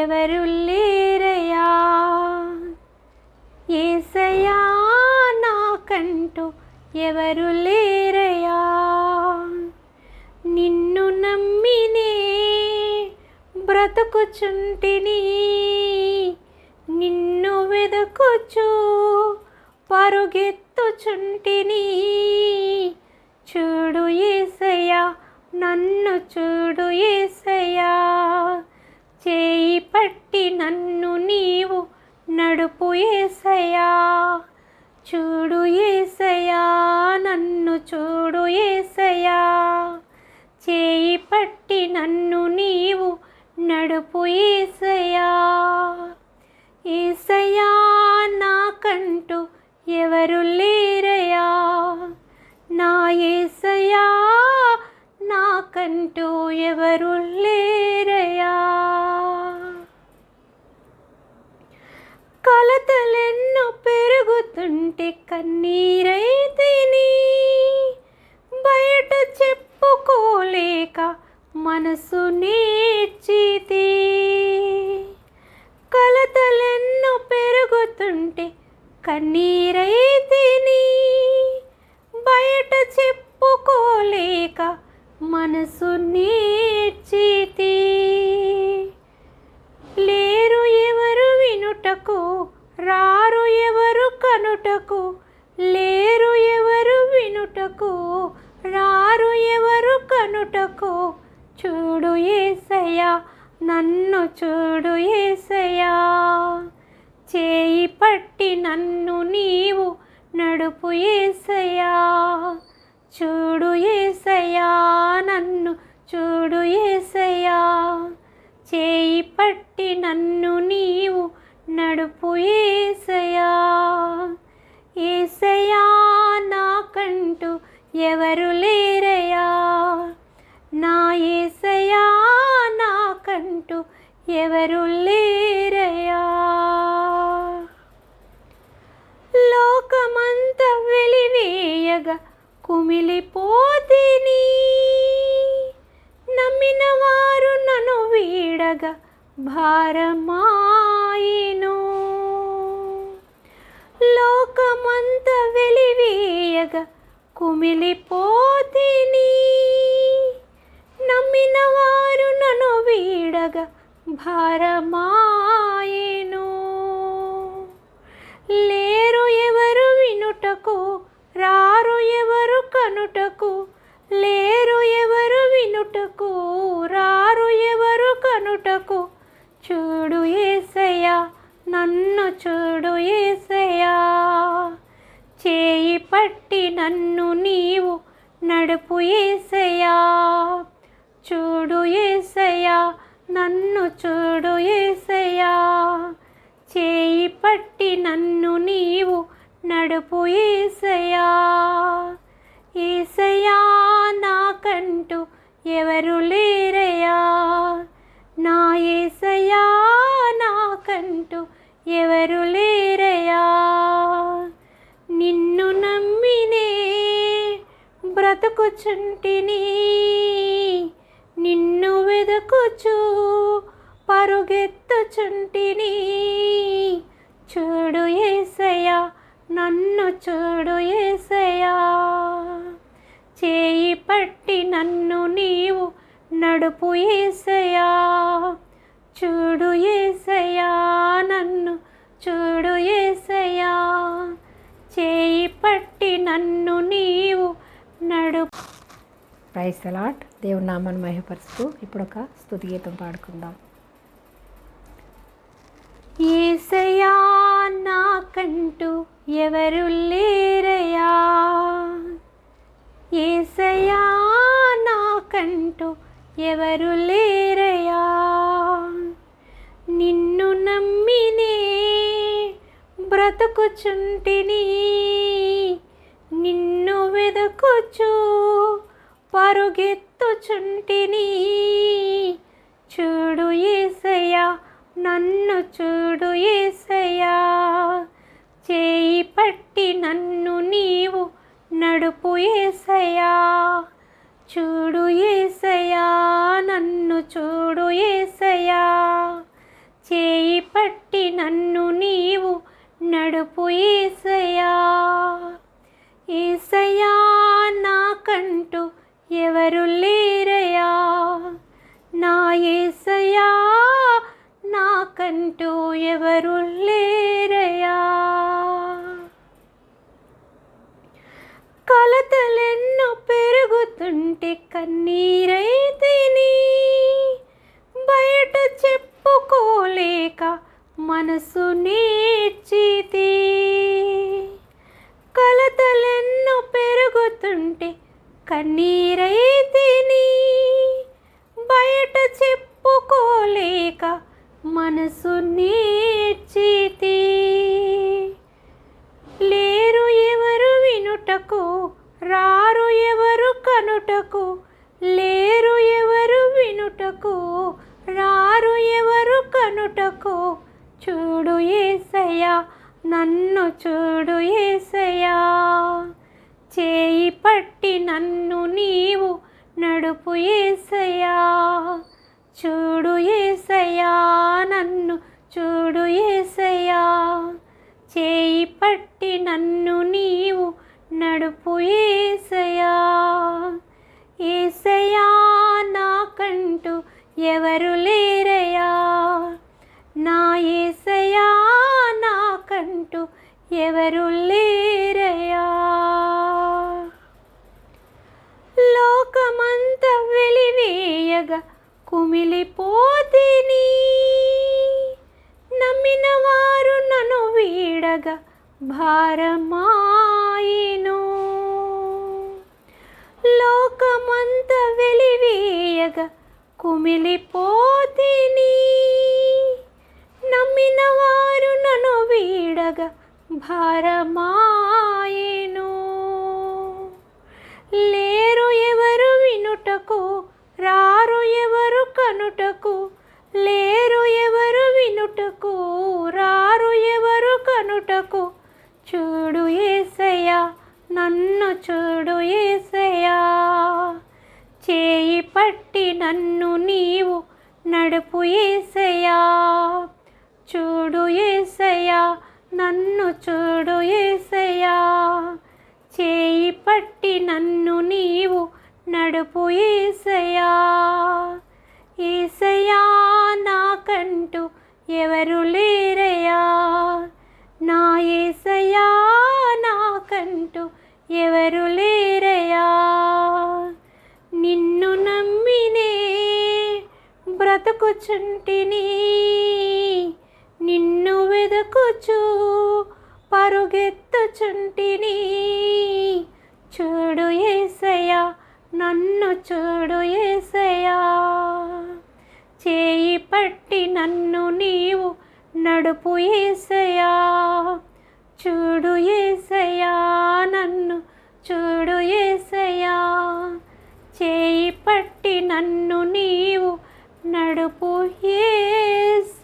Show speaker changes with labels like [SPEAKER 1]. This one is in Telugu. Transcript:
[SPEAKER 1] ఎవరు లేరయా ఏసయా నాకంటూ ఎవరు లేరయా నిన్ను నమ్మినే బ్రతుకుచుంటిని నిన్ను వెదకుచు పరుగెత్తుచుంటిని. చూడు ఏసయ్యా నన్ను చూడు ఏసయ్యా. నన్ను నీవు నడుపు ఏసయ్యా. చూడు ఏసయ్యా నన్ను చూడు ఏసయ్యా. చేయి పట్టి నన్ను నీవు నడుపు ఏసయ్యా. ఏసయా నాకంటూ ఎవరు లేరయా నా ఏసయా నాకంటూ ఎవరు లేరయా కొలతలెన్నో పెరుగుతుంటే కన్నీరైతేని బయట చెప్పుకోలేక మనసు నేర్చితి. కలతలెన్నో పెరుగుతుంటే కన్నీరైతేని బయట చెప్పుకోలేక మనసు నేర్చితి. లేరు ఎవరు వినుటకు రారు ఎవరు కనుటకు లేరు ఎవరు వినుటకు రారు ఎవరు కనుటకు చూడు ఏసయ్యా నన్ను చూడు ఏసయ్యా. చేయి పట్టి నన్ను నీవు నడుపు ఏసయ్యా. చూడు ఏసయ్యా నన్ను చూడు ఏసయ్యా. చేయి పట్టి నన్ను నీవు నడుపు ఏసయా ఏసయా నాకంటూ ఎవరు లేరయా? నా ఏసయా నాకంటూ ఎవరు లేరయా? లోకమంత వెలివేయగా కుమిలిపోతిని నమ్మిన వారు నన్ను వీడగా భారమాయిను. లోకమంత వెలివేయగా కుమిలిపోతిని. నమ్మిన వారు నన్ను వీడగ భారమాయెను. లేరు ఎవరు వినుటకు రారు ఎవరు కనుటకు చూడు ఏసయా చేయి పట్టి నన్ను నీవు నడుపు ఏసయా చూడు ఏసయా నన్ను చూడు ఏసయా చేయి పట్టి నన్ను నీవు నడుపు ఏసయ్యా. ఏసయా నాకంటూ ఎవరు లేరయా నా ఏసయా ఎవరు లేరయా? నిన్ను నమ్మినే బ్రతుకుచుంటిని. నిన్ను వెదకుచు పరుగెత్తుచుంటిని. చూడు ఏసయ్యా నన్ను చూడు ఏసయ్యా. చేయి పట్టి నన్ను నీవు నడుపు ఏసయ్యా. ప్రైస్ అలాట్ దేవుని నామాన్ని మహిపరుస్తూ ఇప్పుడు ఒక స్థుతి గీతం పాడుకుందాం. ఏసయా నాకంటూ ఎవరు లేరయా ఏసయా నాకంటూ ఎవరు లేరయ్యా? నిన్ను నమ్మినే బ్రతుకుచుంటిని నిన్ను వెదకుచు పరుగెత్తుచుంటిని. చూడు ఏసయ్యా నన్ను చూడు ఏసయ్యా. చేయి పట్టి నన్ను నీవు నడుపు ఏసయ్యా. చూడు ఏసయ్యా నన్ను చూడు ఏసయ్యా. పట్టి నన్ను నీవు నడుపు ఏసయ్యా ఏసయ్యా. ఎవరు నా ఏసయా నాకంటూ ఎవరు లేరయా. కలతలెన్నో పెరుగుతుంటే కన్నీరైతేని బయట చెప్పుకోలేక మనసు నేర్చితే. కలతలెన్నో పెరుగుతుంటే కన్నీరై కనుటకు రారు ఎవరు కనుటకు లేరు ఎవరు వినుటకు రారు ఎవరు కనుటకు. చూడు ఏసయ్యా నన్ను చూడు ఏసయ్యా. చేయి పట్టి నన్ను నీవు నడుపు ఏసయ్యా. చూడు ఏసయ్యా నన్ను చూడు ఏసయ్యా. చేయి పట్టి నన్ను నీవు నడుపు ఏసయా? ఏసయా నాకంటూ ఎవరు లేరయా? నా ఏసయా నాకంటూ ఎవరు లేరయా? లోకమంత వెలివేయగా కుమిలిపోతిని. నమ్మిన వారు నన్ను వీడగా భారమాయిను లోకమంత వెలివేయగ కుమిలిపోతిని. నమ్మిన వారు నన్ను వీడగ భారమాయను. లేరు ఎవరు వినుటకు రారు ఎవరు కనుటకు లేరు ఎవరు వినుటకు రారు ఎవరు కనుటకు చూడు ఏ నన్ను చూడు ఏసయా చేయి పట్టి నన్ను నీవు నడుపు ఏసయా చూడు ఏసయా నన్ను చూడు ఏసయ్యా. చేయి పట్టి నన్ను నీవు నడుపు ఏసయా ఏసయా నాకంటూ ఎవరు లేరే ఎవరు లేరయా నిన్ను నమ్మినే బ్రతుకుచుంటిని. నిన్ను వెదకుచు పరుగెత్తుచుంటిని. చూడు ఏసయ్యా నన్ను చూడు ఏసయ్యా. చేయి పట్టి నన్ను నీవు నడుపు ఏసయ్యా. చూడు ఏసయా నన్ను చూడు ఏసయా చేయి పట్టి నన్ను నీవు నడుపు ఏస.